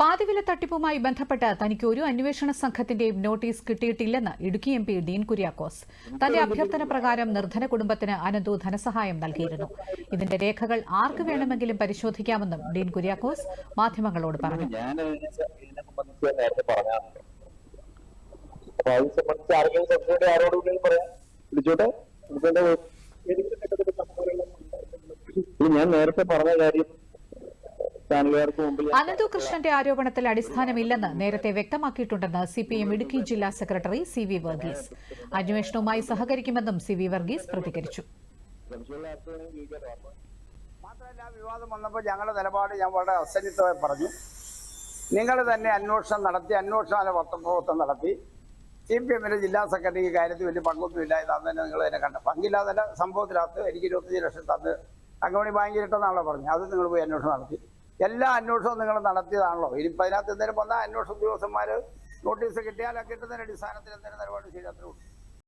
പാതിവില തട്ടിപ്പുമായി ബന്ധപ്പെട്ട് തനിക്ക് ഒരു അന്വേഷണ സംഘത്തിന്റെയും നോട്ടീസ് കിട്ടിയിട്ടില്ലെന്ന് ഇടുക്കി എം പി ഡീൻ കുര്യാക്കോസ്. തന്റെ അഭ്യർത്ഥന പ്രകാരം നിർധന കുടുംബത്തിന് അനന്തു ധനസഹായം നൽകിയിരുന്നു. ഇതിന്റെ രേഖകൾ ആർക്ക് വേണമെങ്കിലും പരിശോധിക്കാമെന്നും ഡീൻ കുര്യാക്കോസ് മാധ്യമങ്ങളോട് പറഞ്ഞു. ഞാൻ നേരത്തെ പറഞ്ഞ കാര്യം അനന്തു കൃഷ്ണന്റെ ആരോപണത്തിൽ അടിസ്ഥാനമില്ലെന്ന് നേരത്തെ വ്യക്തമാക്കിയിട്ടുണ്ടെന്ന് സി പി എം ഇടുക്കി ജില്ലാ സെക്രട്ടറി സി വി വർഗീസ്. അന്വേഷണവുമായി സഹകരിക്കുമെന്നും സി വി വർഗീസ് പ്രതികരിച്ചു. മാത്രമല്ല വിവാദം വന്നപ്പോൾ ഞങ്ങളുടെ നിലപാട് ഞാൻ വളരെ അസന്നിഗ്ധമായി പറഞ്ഞു. നിങ്ങൾ തന്നെ അന്വേഷണം നടത്തി അന്വേഷണ പത്രപ്രവർത്തനം നടത്തി. സി പി എമ്മിന്റെ ജില്ലാ സെക്രട്ടറി ഈ കാര്യത്തിൽ വലിയ പങ്കൊന്നുമില്ല. ഇതാന്ന് തന്നെ നിങ്ങൾ തന്നെ കണ്ട. പങ്കില്ലാതെ സംഭവത്തിനകത്ത് എനിക്ക് ഇരുപത്തഞ്ച് ലക്ഷം തന്ന് അങ്കമണി ബാങ്കിൽ ഇട്ടെന്നാണല്ലോ പറഞ്ഞത്. അത് നിങ്ങൾ പോയി അന്വേഷണം നടത്തി. എല്ലാ അന്വേഷണവും നിങ്ങൾ നടത്തിയതാണല്ലോ. ഇനിയിപ്പോൾ അതിനകത്ത് എന്തെങ്കിലും വന്നാൽ അന്വേഷണ ഉദ്യോഗസ്ഥന്മാർ നോട്ടീസ് കിട്ടിയാൽ ആ കിട്ടുന്നതിന്റെ അടിസ്ഥാനത്തിൽ എന്തെങ്കിലും നിലപാട് ഉള്ളൂ.